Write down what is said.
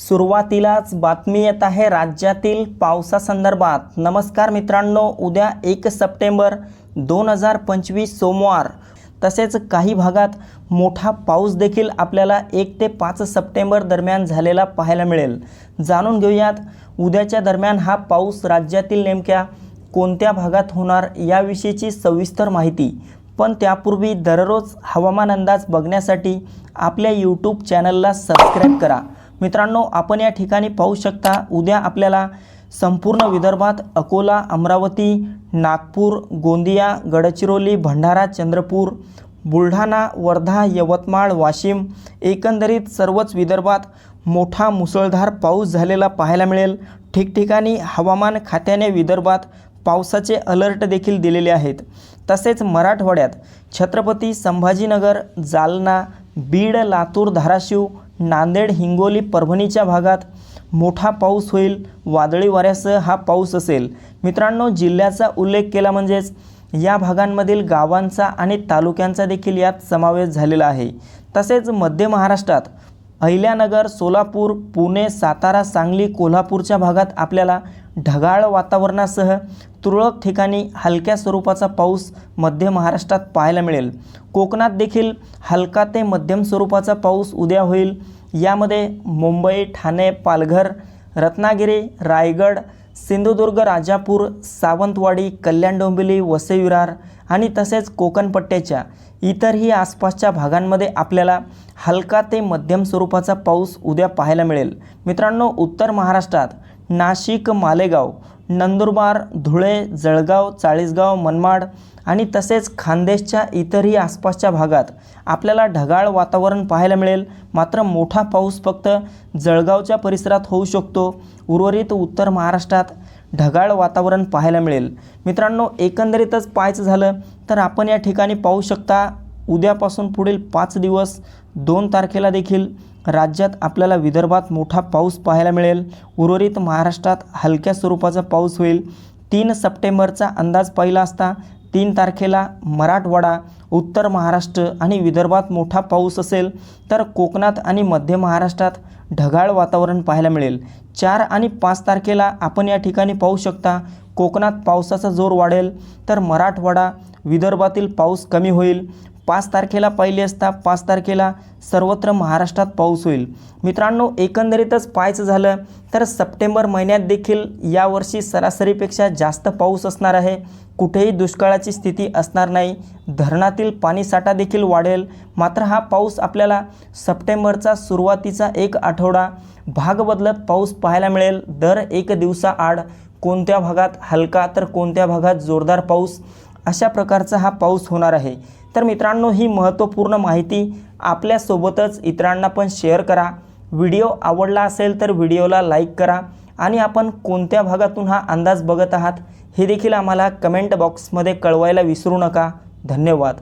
सुरुवातीलाच बातमी येत आहे राज्यातील पावसासंदर्भात. नमस्कार मित्रांनो उद्या एक सप्टेंबर दोन हजार पंचवीस सोमवार. तसेच काही भागात मोठा पाऊस देखील आपल्याला एक ते पाच सप्टेंबर दरम्यान झालेला पाहायला मिळेल. जाणून घेऊयात उद्याच्या दरम्यान हा पाऊस राज्यातील नेमक्या कोणत्या भागात होणार याविषयीची सविस्तर माहिती. पण त्यापूर्वी दररोज हवामान अंदाज बघण्यासाठी आपल्या यूट्यूब चॅनलला सबस्क्राईब करा. मित्रांनो आपण या ठिकाणी पाहू शकता उद्या आपल्याला संपूर्ण विदर्भात अकोला अमरावती नागपूर गोंदिया गडचिरोली भंडारा चंद्रपूर बुलढाणा वर्धा यवतमाळ वाशिम एकंदरीत सर्वच विदर्भात मोठा मुसळधार पाऊस झालेला पाहायला मिळेल. ठिकठिकाणी हवामान खात्याने विदर्भात पावसाचे अलर्ट देखील दिलेले आहेत. तसेच मराठवाड्यात छत्रपती संभाजीनगर जालना बीड लातूर धाराशिव नांदेड हिंगोली परभणीच्या भागात मोठा पाऊस होईल वादळी वाऱ्यासह हा पाऊस असेल. मित्रांनो जिल्ह्याचा उल्लेख केला म्हणजेच या भागांमधील गावांचा आणि तालुक्यांचा देखील यात समावेश झालेला आहे. तसेच मध्य महाराष्ट्रात अहिल्यानगर सोलापूर पुणे सातारा सांगली कोल्हापूरच्या भागात आपल्याला ढगाळ वातावरणासह तुरळक ठिकाणी हलक्या स्वरूपाचा पाऊस मध्य महाराष्ट्रात पाहायला मिळेल. कोकणात देखील हलका ते मध्यम स्वरूपाचा पाऊस उद्या होईल. यामध्ये मुंबई ठाणे पालघर रत्नागिरी रायगड सिंधुदुर्ग राजापूर सावंतवाडी कल्याण डोंबिवली वसई विरार आणि तसेच कोकणपट्ट्याच्या इतरही आसपासच्या भागांमध्ये आपल्याला हलका ते मध्यम स्वरूपाचा पाऊस उद्या पाहायला मिळेल. मित्रांनो उत्तर महाराष्ट्रात नाशिक मालेगाव नंदुरबार धुळे जळगाव चाळीसगाव मनमाड आणि तसेच खानदेशच्या इतरही आसपासच्या भागात आपल्याला ढगाळ वातावरण पाहायला मिळेल. मात्र मोठा पाऊस फक्त जळगावच्या परिसरात होऊ शकतो. उर्वरित उत्तर महाराष्ट्रात ढगाळ वातावरण पाहायला मिळेल. मित्रांनो एकंदरीतच पाहायचं झालं तर आपण या ठिकाणी पाहू शकता उद्यापासून पुढील पाच दिवस दोन तारखेला देखील राज्यात आपल्याला विदर्भात मोठा पाऊस पाहायला मिळेल. उर्वरित महाराष्ट्रात हलक्या स्वरूपाचा पाऊस होईल. तीन सप्टेंबरचा अंदाज पाहिला असता तीन तारखेला मराठवाडा उत्तर महाराष्ट्र आणि विदर्भात मोठा पाऊस असेल तर कोकणात आणि मध्य महाराष्ट्रात ढगाळ वातावरण पाहायला मिळेल. चार आणि पाच तारखेला आपण या ठिकाणी पाहू शकता कोकणात पावसाचा जोर वाढेल तर मराठवाडा विदर्भातील पाऊस कमी होईल. पाच तारखेला पाहिली असता पाच तारखेला सर्वत्र महाराष्ट्रात पाऊस होईल. मित्रांनो एकंदरीतच पाहायचं झालं तर सप्टेंबर महिन्यात देखील यावर्षी सरासरीपेक्षा जास्त पाऊस असणार आहे. कुठेही दुष्काळाची स्थिती असणार नाही. धरणातील पाणीसाठा देखील वाढेल. मात्र हा पाऊस आपल्याला सप्टेंबरचा सुरुवातीचा एक आठवडा भाग बदलत पाऊस पाहायला मिळेल. दर एक दिवसाआड कोणत्या भागात हलका तर कोणत्या भागात जोरदार पाऊस. अशा प्रकारचा हा पाऊस होणार आहे. तर मित्रांनो ही महत्त्वपूर्ण माहिती आपल्यासोबतच इतरांना पण शेअर करा. व्हिडिओ आवडला असेल तर व्हिडिओला लाईक करा आणि आपण कोणत्या भागातून हा अंदाज बघत आहात हे देखील आम्हाला कमेंट बॉक्समध्ये कळवायला विसरू नका. धन्यवाद.